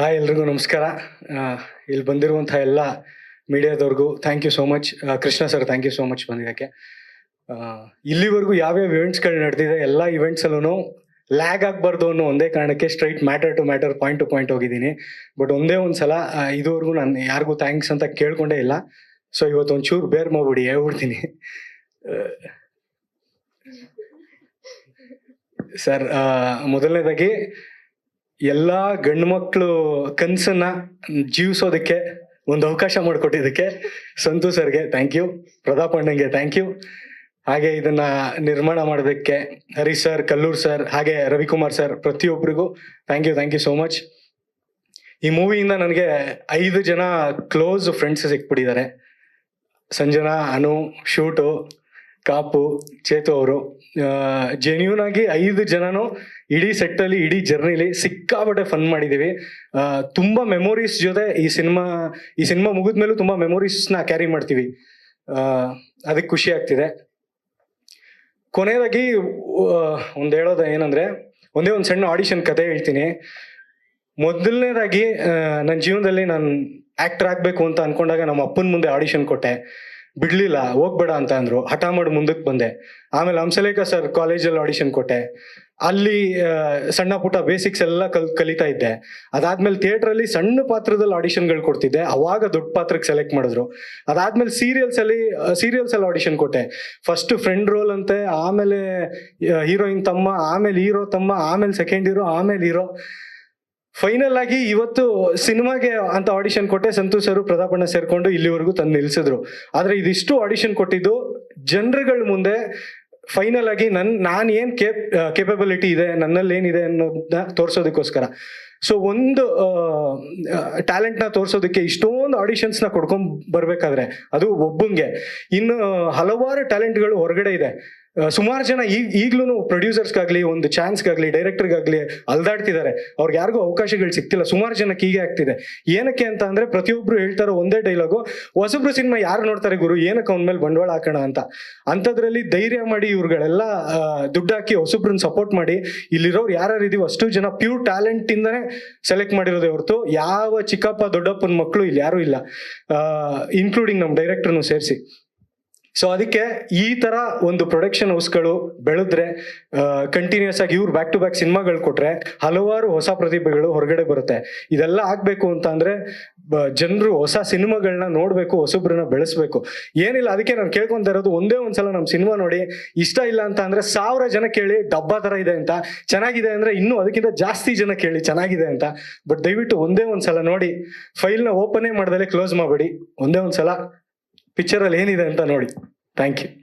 Hi ಎಲ್ರಿಗೂ ನಮಸ್ಕಾರ. ಇಲ್ಲಿ ಬಂದಿರುವಂಥ ಎಲ್ಲ ಮೀಡಿಯಾದವ್ರಿಗೂ thank you so much Krishna sir thank you so much ಬಂದಿದ್ದಕ್ಕೆ. ಇಲ್ಲಿವರೆಗೂ ಯಾವ್ಯಾವ ಇವೆಂಟ್ಸ್ಗಳು ನಡೆದಿದೆ, ಎಲ್ಲ ಇವೆಂಟ್ಸಲ್ಲೂ ಲ್ಯಾಗ್ ಆಗಬಾರ್ದು ಅನ್ನೋ ಒಂದೇ ಕಾರಣಕ್ಕೆ straight matter to matter point to point ಹೋಗಿದ್ದೀನಿ. ಬಟ್ ಒಂದೇ ಒಂದು ಸಲ ಇದುವರೆಗೂ ನಾನು ಯಾರಿಗೂ ಥ್ಯಾಂಕ್ಸ್ ಅಂತ ಕೇಳ್ಕೊಂಡೇ ಇಲ್ಲ. ಸೊ ಇವತ್ತು ಒಂಚೂರು ಬೇರ್ ಮಾಡ್ಬಿಡಿ, ಹೇಳ್ಬಿಡ್ತೀನಿ. ಸರ್ ಮೊದಲನೇದಾಗಿ ಎಲ್ಲ ಗಂಡು ಮಕ್ಕಳು ಕನಸನ್ನ ಜೀವಿಸೋದಕ್ಕೆ ಒಂದು ಅವಕಾಶ ಮಾಡಿಕೊಟ್ಟಿದ್ದಕ್ಕೆ ಸಂತು ಸರ್ಗೆ ಥ್ಯಾಂಕ್ ಯು ಪ್ರತಾಪ್ ಅಣ್ಣಂಗೆ ಥ್ಯಾಂಕ್ ಯು ಹಾಗೆ ಇದನ್ನ ನಿರ್ಮಾಣ ಮಾಡೋದಕ್ಕೆ ಹರಿ ಸರ್, ಕಲ್ಲೂರ್ ಸರ್, ಹಾಗೆ ರವಿಕುಮಾರ್ ಸರ್ ಪ್ರತಿಯೊಬ್ಬರಿಗೂ thank you thank you so much ಈ ಮೂವಿಯಿಂದ ನನಗೆ ಐದು ಜನ ಕ್ಲೋಸ್ ಫ್ರೆಂಡ್ಸ್ ಸಿಕ್ಬಿಟ್ಟಿದ್ದಾರೆ. ಸಂಜನಾ, ಅನು, ಶೂಟು ಕಾಪು, ಚೇತು ಅವರು ಜೆನ್ಯೂನ್ ಆಗಿ ಐದು ಜನನು ಇಡೀ ಸೆಟ್ಟಲ್ಲಿ ಇಡೀ ಜರ್ನಿಲಿ ಸಿಕ್ಕಾಪಟ್ಟೆ ಫನ್ ಮಾಡಿದೀವಿ ತುಂಬಾ ಮೆಮೊರೀಸ್ ಜೊತೆ ಈ ಸಿನಿಮಾ ಈ ಸಿನಿಮಾ ಮುಗಿದ್ಮೇಲೂ ತುಂಬಾ ಮೆಮೊರೀಸ್ನ ಕ್ಯಾರಿ ಮಾಡ್ತೀವಿ. ಅದಕ್ಕೆ ಖುಷಿ ಆಗ್ತಿದೆ. ಕೊನೆಯದಾಗಿ ಒಂದು ಹೇಳೋದು ಏನಂದ್ರೆ, ಒಂದೇ ಒಂದು ಸಣ್ಣ ಆಡಿಷನ್ ಕತೆ ಹೇಳ್ತೀನಿ. ಮೊದಲನೇದಾಗಿ ನನ್ನ ಜೀವನದಲ್ಲಿ ನಾನು ಆಕ್ಟರ್ ಆಗಬೇಕು ಅಂತ ಅನ್ಕೊಂಡಾಗ ನಮ್ಮ ಅಪ್ಪನ ಮುಂದೆ ಆಡಿಷನ್ ಕೊಟ್ಟೆ. ಬಿಡ್ಲಿಲ್ಲ, ಹೋಗ್ಬೇಡ ಅಂತ ಅಂದ್ರು. ಹಠ ಮಾಡಿ ಮುಂದಕ್ಕೆ ಬಂದೆ. ಆಮೇಲೆ ಹಂಸಲೇಖ ಸರ್ ಕಾಲೇಜಲ್ಲಿ ಆಡಿಷನ್ ಕೊಟ್ಟೆ. ಅಲ್ಲಿ ಸಣ್ಣ ಪುಟ್ಟ ಬೇಸಿಕ್ಸ್ ಎಲ್ಲ ಕಲ್, ಕಲಿತಾ ಇದ್ದೆ. ಅದಾದ್ಮೇಲೆ ಥಿಯೇಟರ್ ಅಲ್ಲಿ ಸಣ್ಣ ಪಾತ್ರದಲ್ಲಿ ಆಡಿಷನ್ಗಳು ಕೊಡ್ತಿದ್ದೆ. ಅವಾಗ ದೊಡ್ಡ ಪಾತ್ರಕ್ಕೆ ಸೆಲೆಕ್ಟ್ ಮಾಡಿದ್ರು. ಅದಾದ್ಮೇಲೆ ಸೀರಿಯಲ್ಸ್ ಅಲ್ಲಿ ಸೀರಿಯಲ್ಸ್ ಅಲ್ಲಿ ಆಡಿಷನ್ ಕೊಟ್ಟೆ. ಫಸ್ಟ್ ಫ್ರೆಂಡ್ ರೋಲ್ ಅಂತೆ, ಆಮೇಲೆ ಹೀರೋಯಿನ್ ತಮ್ಮ, ಆಮೇಲೆ ಹೀರೋ ತಮ್ಮ, ಆಮೇಲೆ ಸೆಕೆಂಡ್ ಹೀರೋ ಆಮೇಲೆ ಹೀರೋ ಫೈನಲ್ ಆಗಿ ಇವತ್ತು ಸಿನಿಮಾಗೆ ಅಂತ ಆಡಿಷನ್ ಕೊಟ್ಟೆ ಸಂತೋಷ್ ಅವರು ಪ್ರತಾಪಣ್ಣ ಸೇರ್ಕೊಂಡು ಇಲ್ಲಿವರೆಗೂ ತಂದು ನಿಲ್ಸಿದ್ರು. ಆದ್ರೆ ಇದಿಷ್ಟು ಆಡಿಷನ್ ಕೊಟ್ಟಿದ್ದು ಜನರುಗಳ ಮುಂದೆ ಫೈನಲ್ ಆಗಿ ನನ್, ನಾನ್ ಏನ್ ಕೇಪ್ ಕೇಪಬಿಲಿಟಿ ಇದೆ, ನನ್ನಲ್ಲಿ ಏನಿದೆ ಅನ್ನೋದನ್ನ ತೋರ್ಸೋದಕ್ಕೋಸ್ಕರ. ಸೊ ಒಂದು ಟ್ಯಾಲೆಂಟ್ನ ತೋರ್ಸೋದಕ್ಕೆ ಇಷ್ಟೊಂದು ಆಡಿಷನ್ಸ್ನ ಕೊಡ್ಕೊಂಡ್ ಬರ್ಬೇಕಾದ್ರೆ ಅದು ಒಬ್ಬಂಗೆ. ಇನ್ನು ಹಲವಾರು ಟ್ಯಾಲೆಂಟ್ಗಳು ಹೊರಗಡೆ ಇದೆ. ಸುಮಾರು ಜನ ಈಗ ಈಗ್ಲೂ ಪ್ರೊಡ್ಯೂಸರ್ಸ್ಗಾಗ್ಲಿ ಒಂದು ಚಾನ್ಸ್ಗಾಗ್ಲಿ ಡೈರೆಕ್ಟರ್ಗಾಗ್ಲಿ ಅಲ್ದಾಡ್ತಿದ್ದಾರೆ. ಅವ್ರಿಗೆ ಯಾರಿಗೂ ಅವಕಾಶಗಳು ಸಿಗ್ತಿಲ್ಲ. ಸುಮಾರು ಜನಕ್ಕೆ ಹೀಗೆ ಆಗ್ತಿದೆ. ಏನಕ್ಕೆ ಅಂತ ಅಂದ್ರೆ ಪ್ರತಿಯೊಬ್ರು ಹೇಳ್ತಾರೋ ಒಂದೇ ಡೈಲಾಗು ಹೊಸಬ್ರು ಸಿನಿಮಾ ಯಾರು ನೋಡ್ತಾರೆ ಗುರು? ಏನಕ್ಕೆ ಅವನ ಮೇಲೆ ಬಂಡವಾಳ ಹಾಕೋಣ ಅಂತ? ಅಂಥದ್ರಲ್ಲಿ ಧೈರ್ಯ ಮಾಡಿ ಇವ್ರುಗಳೆಲ್ಲ ದುಡ್ಡು ಹಾಕಿ ಹೊಸಬ್ರನ್ನ ಸಪೋರ್ಟ್ ಮಾಡಿ ಇಲ್ಲಿರೋರು ಯಾರ್ಯಾರು ಇದೀವಿ ಅಷ್ಟು ಜನ ಪ್ಯೂರ್ ಟ್ಯಾಲೆಂಟ್ ಇಂದಾನೆ ಸೆಲೆಕ್ಟ್ ಮಾಡಿರೋದೇ ಹೊರತು ಯಾವ ಚಿಕ್ಕಪ್ಪ, ದೊಡ್ಡಪ್ಪನ ಮಕ್ಕಳು ಇಲ್ಲಿ ಯಾರು ಇಲ್ಲ. ಇನ್ಕ್ಲೂಡಿಂಗ್ ನಮ್ಮ ಡೈರೆಕ್ಟರ್ನು ಸೇರಿಸಿ. ಸೊ ಅದಕ್ಕೆ ಈ ತರ ಒಂದು ಪ್ರೊಡಕ್ಷನ್ ಹೌಸ್ಗಳು ಬೆಳೆದ್ರೆ ಕಂಟಿನ್ಯೂಸ್ ಆಗಿ ಇವ್ರು ಬ್ಯಾಕ್ ಟು ಬ್ಯಾಕ್ ಸಿನಿಮಾಗಳು ಕೊಟ್ರೆ ಹಲವಾರು ಹೊಸ ಪ್ರತಿಭೆಗಳು ಹೊರಗಡೆ ಬರುತ್ತೆ. ಇದೆಲ್ಲ ಆಗ್ಬೇಕು ಅಂತ ಅಂದ್ರೆ ಜನರು ಹೊಸ ಸಿನಿಮಾಗಳನ್ನ ನೋಡ್ಬೇಕು, ಹೊಸಬ್ರನ್ನ ಬೆಳೆಸ್ಬೇಕು. ಏನಿಲ್ಲ, ಅದಕ್ಕೆ ನಾನು ಕೇಳ್ಕೊಂತ ಇರೋದು ಒಂದೇ ಒಂದ್ಸಲ ನಮ್ಮ ಸಿನಿಮಾ ನೋಡಿ, ಇಷ್ಟ ಇಲ್ಲ ಅಂತ ಅಂದ್ರೆ ಸಾವಿರ ಜನ ಕೇಳಿ, ಡಬ್ಬಾ ತರ ಇದೆ ಅಂತ. ಚೆನ್ನಾಗಿದೆ ಅಂದ್ರೆ ಇನ್ನೂ ಅದಕ್ಕಿಂತ ಜಾಸ್ತಿ ಜನ ಕೇಳಿ, ಚೆನ್ನಾಗಿದೆ ಅಂತ. ಬಟ್ ದಯವಿಟ್ಟು ಒಂದೇ ಒಂದ್ಸಲ ನೋಡಿ ಫೈಲ್ನ ಓಪನೇ ಮಾಡ್ದಲೆ ಕ್ಲೋಸ್ ಮಾಡಬೇಡಿ. ಒಂದೇ ಒಂದ್ಸಲ. ಪಿಕ್ಚರಲ್ಲಿ ಏನಿದೆ ಅಂತ ನೋಡಿ. Thank you